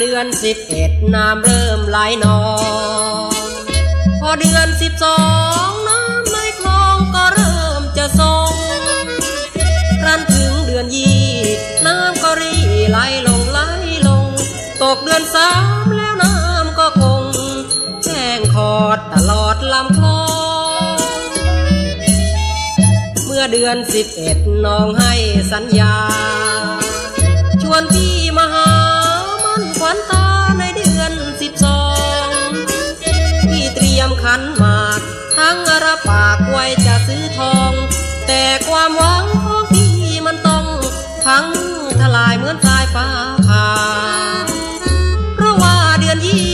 เดือนสิบเอ็ดน้ำเริ่มไหลนอง พอเดือนสิบสองน้ำในคลองก็เริ่มจะทรงครั้นถึงเดือนยี่น้ำก็รีไหลลงไหลลง ตกเดือนสามแล้วน้ำก็คงแห้งขอดตลอดลำคลอง เมื่อเดือนสิบเอ็ดน้องให้สัญญา ชวนพี่มา ทันตาในเดือนสิบสองพี่เตรียมขันหมาก ทั้งระปากไว้จะซื้อทอง แต่ความหวังของพี่มันต้องพังทลายเหมือนสายฟ้าผ่าเพราะว่าเดือนยี่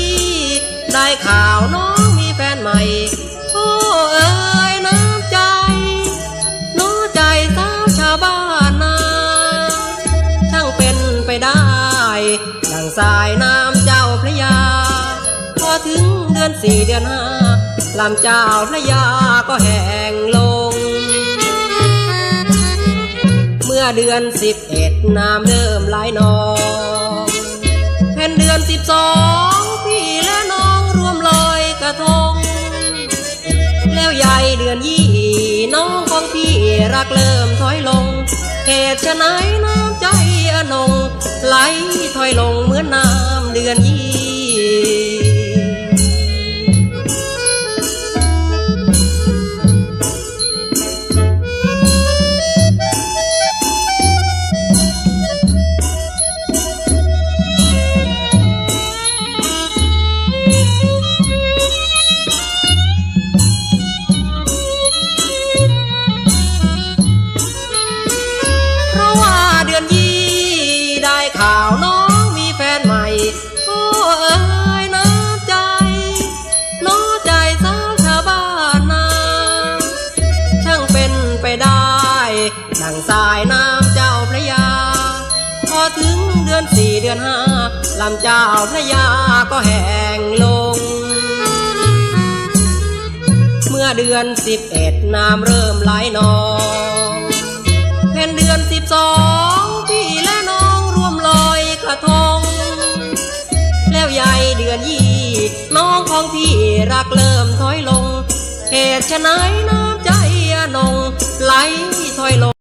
ได้ข่าวน้องมีแฟนใหม่โอ้เอ๋ยน้ำใจน้อใจสาวชาวบ้านนาช่างเป็น สายน้ำเจ้าพระยา พอถึงเดือนสี่เดือนห้าลำเจ้าพระยาก็แห้งลง เมื่อเดือนสิบเอ็ดน้ำเริ่มไหลนองแผ่นเดือนสิบสองพี่และน้องรวมลอยกระทง แล้วใหญ่เดือนยี่น้องของพี่รักเริ่มถอยลงเหตุฉะไหนน้ำใจ ลง ไหลถอยลงเหมือนน้ำเดือนยี่ เป็นไปได้ดังสายน้ำเจ้าพระยา พอถึงเดือนสี่เดือนห้าลำเจ้าพระยาก็แห้งลง เมื่อเดือนสิบเอ็ดน้ำเริ่มไหลนองแผ่นเดือนสิบสองพี่และน้องรวมลอยกระทง แล้วใหญ่เดือนยี่น้องของพี่รักเริ่มถอยลงเหตุฉะไหนน้ำ ใ